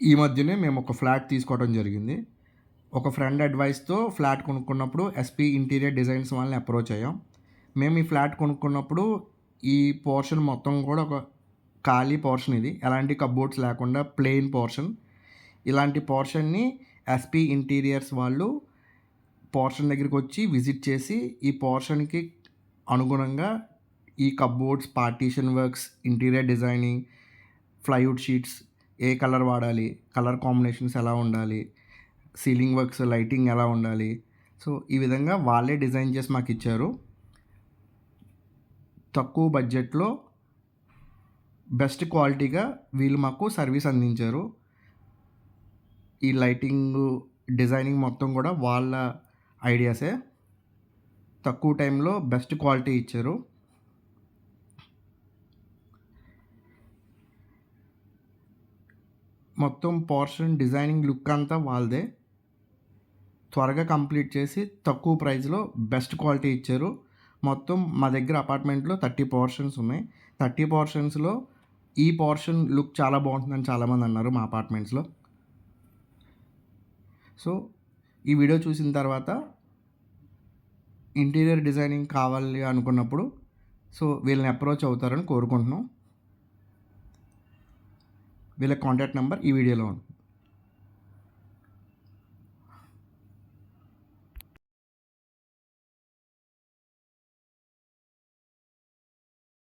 ఈ మధ్యనే మేము ఒక ఫ్లాట్ తీసుకోవడం జరిగింది. ఒక ఫ్రెండ్ అడ్వైస్తో ఫ్లాట్ కొనుక్కున్నప్పుడు ఎస్పీ ఇంటీరియర్ డిజైన్స్ వాళ్ళని అప్రోచ్ అయ్యాం. మేము ఈ ఫ్లాట్ కొనుక్కున్నప్పుడు ఈ పోర్షన్ మొత్తం కూడా ఒక ఖాళీ పోర్షన్ ఇది. ఎలాంటి కబోర్డ్స్ లేకుండా ప్లెయిన్ పోర్షన్. ఇలాంటి పోర్షన్ని ఎస్పీ ఇంటీరియర్స్ వాళ్ళు పోర్షన్ దగ్గరికి వచ్చి విజిట్ చేసి ఈ పోర్షన్కి అనుగుణంగా ఈ cupboards partition works interior designing plywood sheets ఏ కలర్ వాడాలి? కలర్ కాంబినేషన్స్ ఎలా ఉండాలి? సీలింగ్ వర్క్స్ లైటింగ్ ఎలా ఉండాలి? సో ఈ విధంగా వాళ్ళే డిజైన్ చేసి మాకు ఇచ్చారు. తక్కువ బడ్జెట్లో బెస్ట్ క్వాలిటీగా వీళ్ళు మాకు సర్వీస్ అందించారు. ఈ లైటింగ్ డిజైనింగ్ మొత్తం కూడా వాళ్ళ ఐడియాసే. తక్కువ టైంలో బెస్ట్ క్వాలిటీ ఇచ్చారు. మొత్తం పోర్షన్ డిజైనింగ్ లుక్ అంతా వాళ్ళదే. త్వరగా కంప్లీట్ చేసి తక్కువ ప్రైస్లో బెస్ట్ క్వాలిటీ ఇచ్చారు. మొత్తం మా దగ్గర అపార్ట్మెంట్లో థర్టీ పోర్షన్స్ ఉన్నాయి. థర్టీ పోర్షన్స్లో ఈ పోర్షన్ లుక్ చాలా బాగుంటుందని చాలామంది అన్నారు మా అపార్ట్మెంట్స్లో. సో ఈ వీడియో చూసిన తర్వాత ఇంటీరియర్ డిజైనింగ్ కావాలి అనుకున్నప్పుడు సో వీళ్ళని అప్రోచ్ అవుతారని కోరుకుంటున్నాం. వీళ్ళ కాంటాక్ట్ నెంబర్ ఈ వీడియోలో ఉంది.